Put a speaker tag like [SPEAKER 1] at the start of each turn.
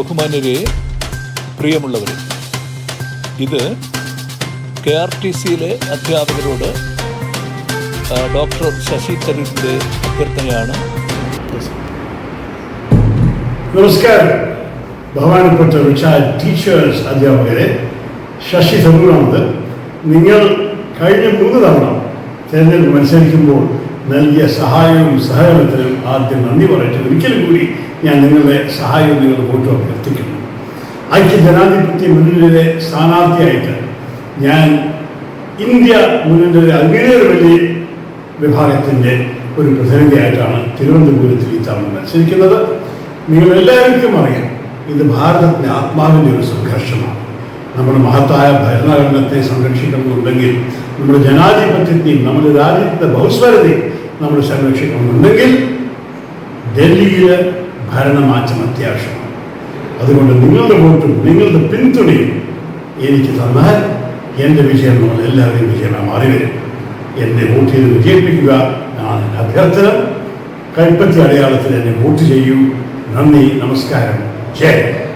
[SPEAKER 1] ബഹുമാന്യരെ പ്രിയമുള്ളവരെ ഇത് K R T സിയിലെ അധ്യാപകരോട് ഡോക്ടർ ശശി തരൂരിന്റെ അഭ്യർത്ഥനയാണ്.
[SPEAKER 2] നമസ്കാരം. ബഹുമാനപ്പെട്ട ടീച്ചേഴ്സ് അധ്യാപകരെ ശശി തരൂരാണത്. നിങ്ങൾ കഴിഞ്ഞ മൂന്ന് തവണ തെരഞ്ഞെടുപ്പ് മത്സരിക്കുമ്പോൾ നൽകിയ സഹായവും സഹകരണത്തിനും ആദ്യം നന്ദി പറയട്ടെ. ഒരിക്കലും കൂടി ഞാൻ നിങ്ങളുടെ സഹായവും നിങ്ങളുടെ വോട്ടും അഭ്യർത്ഥിക്കുന്നു. ഐക്യ ജനാധിപത്യ മുന്നണിയുടെ സ്ഥാനാർത്ഥിയായിട്ട് ഞാൻ ഇന്ത്യ മുന്നണിയുടെ വലിയ വിഭാഗത്തിന്റെ ഒരു പ്രതിനിധിയായിട്ടാണ് തിരുവനന്തപുരത്തിൽ ഈ തവണ മത്സരിക്കുന്നത്. നിങ്ങൾ എല്ലാവർക്കും അറിയാം ഇത് ഭാരതത്തിന്റെ ആത്മാവിന്റെ ഒരു സംഘർഷമാണ്. നമ്മുടെ മഹത്തായ ഭരണഘടനത്തെ സംരക്ഷിക്കണമെന്നുണ്ടെങ്കിൽ നമ്മുടെ ജനാധിപത്യത്തെയും നമ്മുടെ രാജ്യത്തെ ബഹുസ്വരതയും നമ്മൾ സംരക്ഷിക്കണമെന്നുണ്ടെങ്കിൽ ഡൽഹിയിലെ ഭരണമാറ്റം അത്യാവശ്യമാണ്. അതുകൊണ്ട് നിങ്ങളുടെ വോട്ടും നിങ്ങളുടെ പിന്തുണയും എനിക്ക് തന്നാൽ എന്റെ വിജയം നമ്മൾ എല്ലാവരെയും വിജയമായി മാറി വരും. എന്നെ വോട്ട് ചെയ്ത് വിജയിപ്പിക്കുക ഞാൻ അഭ്യർത്ഥന. കൈപ്പറ്റി അടയാളത്തിൽ എന്നെ വോട്ട് ചെയ്യൂ. നന്ദി നമസ്കാരം. ജയ്